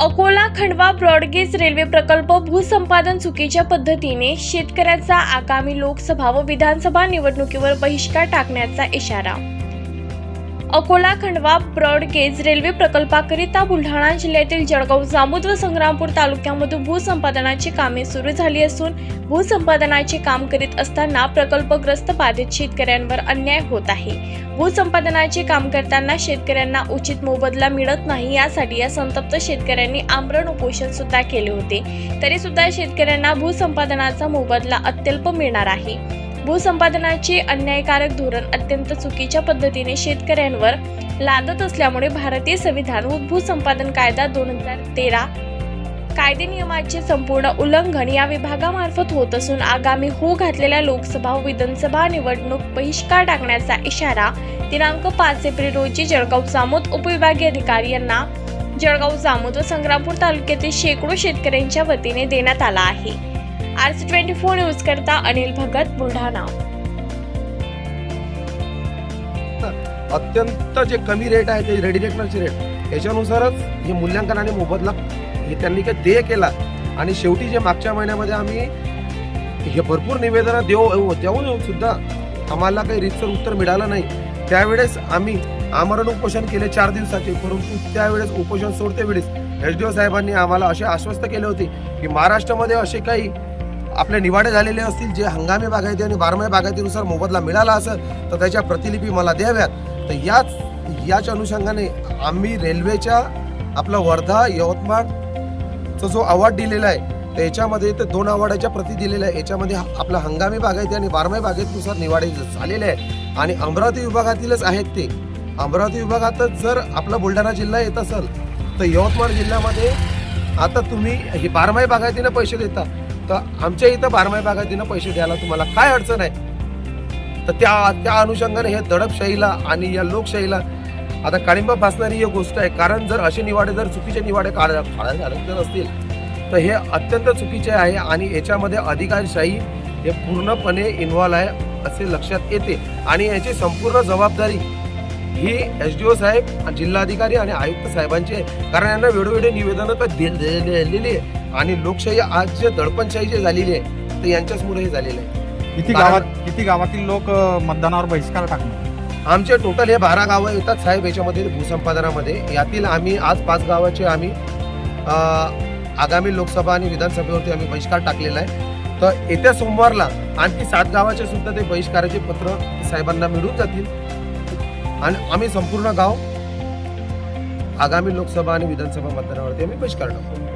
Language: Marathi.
अकोला खंडवा ब्रॉडगेज रेल्वे प्रकल्प भूसंपादन चुकीच्या पद्धतीने शेतकऱ्याचा आगामी लोकसभा व विधानसभा निवडणुकीवर बहिष्कार टाकण्याचा इशारा. Akola Khandwa broad gauge railway प्रकल्पाकरिता Buldhana जिल्ह्यातील जळगाव जामोद व संग्रामपूर तालुक्यामधून भूसंपादनाची कामे सुरू झाली असून भूसंपादनाचे काम करीत असताना प्रकल्पग्रस्त बाधित शेतकऱ्यांवर अन्याय होत आहे. भूसंपादनाचे काम करताना शेतकऱ्यांना उचित मोबदला मिळत नाही यासाठी या संतप्त शेतकऱ्यांनी आमरण उपोषण सुद्धा केले होते. तरी सुद्धा शेतकऱ्यांना भूसंपादनाचा मोबदला अत्यल्प मिळणार आहे. भूसंपादनाचे अन्यायकारक धोरण अत्यंत चुकीच्या पद्धतीने शेतकऱ्यांवर लादत असल्यामुळे भारतीय संविधान व भूसंपादन कायदा दोन हजार तेरा कायदे नियमाचे संपूर्ण उल्लंघन या विभागामार्फत होत असून आगामी होऊ घातलेल्या लोकसभा विधानसभा निवडणूक बहिष्कार टाकण्याचा इशारा दिनांक पाच एप्रिल रोजी जळगाव जामोद उपविभागीय अधिकारी यांना जळगाव जामोद व संग्रामपूर तालुक्यातील शेकडो शेतकऱ्यांच्या वतीने देण्यात आला आहे. आरसी ट्वेंटी फोर न्यूज करता अनिल भगत बुलढाणा. अत्यंत जे कमी रेट आहे ते रेडी रेटनरचे रेट याच्यानुसारच हे मूल्यांकन आणि मोबदला हे त्यांनी काय देय केला. आणि शेवटी जे मागच्या महिन्यामध्ये आम्ही हे भरपूर निवेदनं देऊ देऊन सुद्धा आम्हाला काही रितसर उत्तर मिळालं नाही. त्यावेळेस आम्ही आमरण उपोषण केले चार दिवसाचे परंतु त्यावेळेस उपोषण सोडते वेळेस एच डी ओ साहेबांनी आम्हाला असे आश्वस्त केले होते की महाराष्ट्रामध्ये असे काही आपले निवाडे झालेले असतील जे हंगामी बागायती आणि बारमाही बागायतीनुसार मोबदला मिळाला असेल तर त्याच्या प्रतिलिपी मला द्याव्यात. तर याच याच अनुषंगाने आम्ही रेल्वेच्या आपला वर्धा यवतमाळचा जो अवॉर्ड दिलेला आहे तर याच्यामध्ये तर दोन अवॉर्डाच्या प्रती दिलेल्या आहे. याच्यामध्ये आपला हंगामी बागायती आणि बारमाही बागायतीनुसार निवाडे झालेले आहे आणि अमरावती विभागातीलच आहेत ते. अमरावती विभागातच जर आपला बुलढाणा जिल्हा येत असेल तर यवतमाळ जिल्ह्यामध्ये आता तुम्ही हे बारमाही बागायतीनं पैसे देता. तर आमच्या इथं बारमाही बागायतीनं पैसे द्यायला तुम्हाला काय अडचण आहे? तर त्या त्या अनुषंगाने हे दडपशाहीला आणि या लोकशाहीला आता काळिंबा फासणारी ही गोष्ट आहे. कारण जर असे निवाडे जर चुकीचे निवाडे काढ काढायला जर असतील तर हे अत्यंत चुकीचे आहे आणि याच्यामध्ये अधिकारशाही हे पूर्णपणे इन्व्हॉल्व आहे असे लक्षात येते. आणि याची संपूर्ण जबाबदारी ही एस डी ओ साहेब जिल्हाधिकारी आणि आयुक्त साहेबांची कारण यांना वेळोवेळी निवेदनं तर दिलेली आहे. आणि लोकशाही आज जे दडपणशाही जे झालेली आहे तर यांच्याचमुळे हे झालेलं आहे. किती गावात किती गावातील लोक मतदानावर बहिष्कार टाकणार? आमचे टोटल हे बारा गावं येतात साहेब याच्यामध्ये भूसंपादनामध्ये. यातील आम्ही आज पाच गावाचे आम्ही आगामी लोकसभा आणि विधानसभेवरती आम्ही बहिष्कार टाकलेला आहे. तर येत्या सोमवारला आणखी सात गावाचे सुद्धा ते बहिष्काराचे पत्र साहेबांना मिळून जातील. आणि आम्ही संपूर्ण गाव आगामी लोकसभा आणि विधानसभा मतदानावरती आम्ही बहिष्कार टाकू.